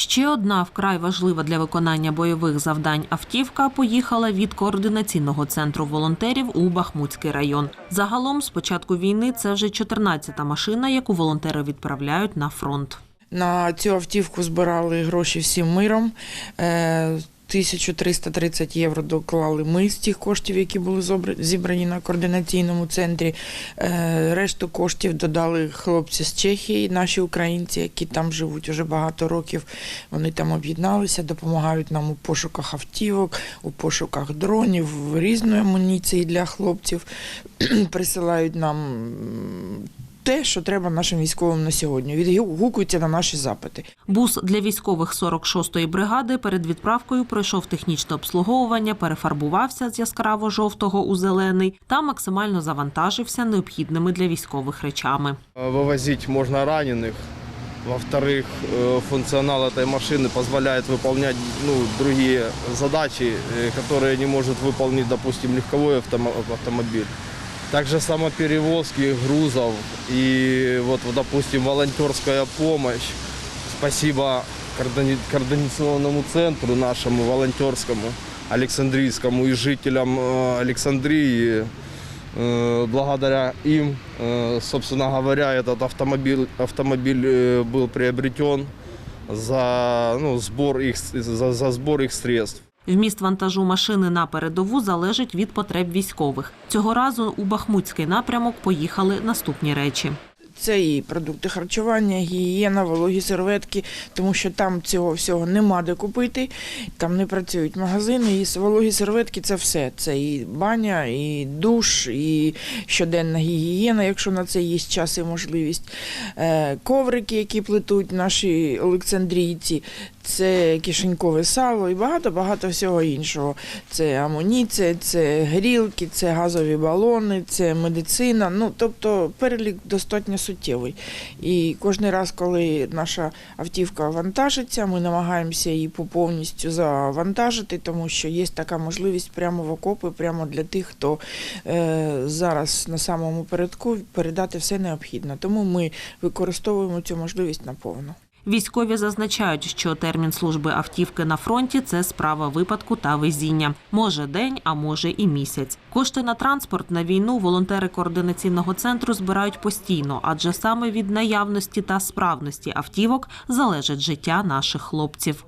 Ще одна вкрай важлива для виконання бойових завдань автівка поїхала від координаційного центру волонтерів у Бахмутський район. Загалом, з початку війни, це вже 14-та машина, яку волонтери відправляють на фронт. На цю автівку збирали гроші всім миром. Е, 1330 євро доклали ми з тих коштів, які були зібрані на координаційному центрі. Е, Решту коштів додали хлопці з Чехії, наші українці, які там живуть уже багато років. Вони там об'єдналися, допомагають нам у пошуках автівок, у пошуках дронів, різної амуніції для хлопців. Присилають нам те, що треба нашим військовим на сьогодні. Відгукуються на наші запити. Бус для військових 46-ї бригади перед відправкою пройшов технічне обслуговування, перефарбувався з яскраво жовтого у зелений та максимально завантажився необхідними для військових речами. Вывозить можно раненых. Во-вторых, э, функционал этой машины позволяет выполнять ну, другие задачи, э, которые не может выполнить, допустим, легковой автомо- автомобиль. Также самоперевозки грузов и вот, вот, допустим, волонтерская помощь. Спасибо координи- координационному центру нашему волонтерскому, Александрийскому и жителям э, Александрии. Э, Благодаря им, э, собственно говоря, этот автомобиль, автомобиль э, был приобретен за, ну, сбор их, с- за, за сбор их средств. Вміст вантажу машини на передову залежить від потреб військових. Цього разу у Бахмутський напрямок поїхали наступні речі. Це і продукти харчування, гігієна, вологі серветки, тому що там цього всього нема де купити, там не працюють магазини. І вологі серветки це все. Це і баня, і душ, і щоденна гігієна, якщо на це є час і можливість. Е, Коврики, які плетуть наші олександрійці, це кишенькове сало і багато-багато всього іншого. Це амуніція, це грілки, це газові балони, це медицина. Ну, тобто перелік достатньо суттєвий. І кожен раз, коли наша автівка вантажиться, ми намагаємося її по повністю завантажити, тому що є така можливість прямо в окопи, прямо для тих, хто е, зараз на самому передку передати все необхідне. Тому ми використовуємо цю можливість наповну. Військові зазначають, що термін служби автівки на фронті це справа випадку та везіння. Може день, а може і місяць. Кошти на транспорт на війну волонтери координаційного центру збирають постійно, адже саме від наявності та справності автівок залежить життя наших хлопців.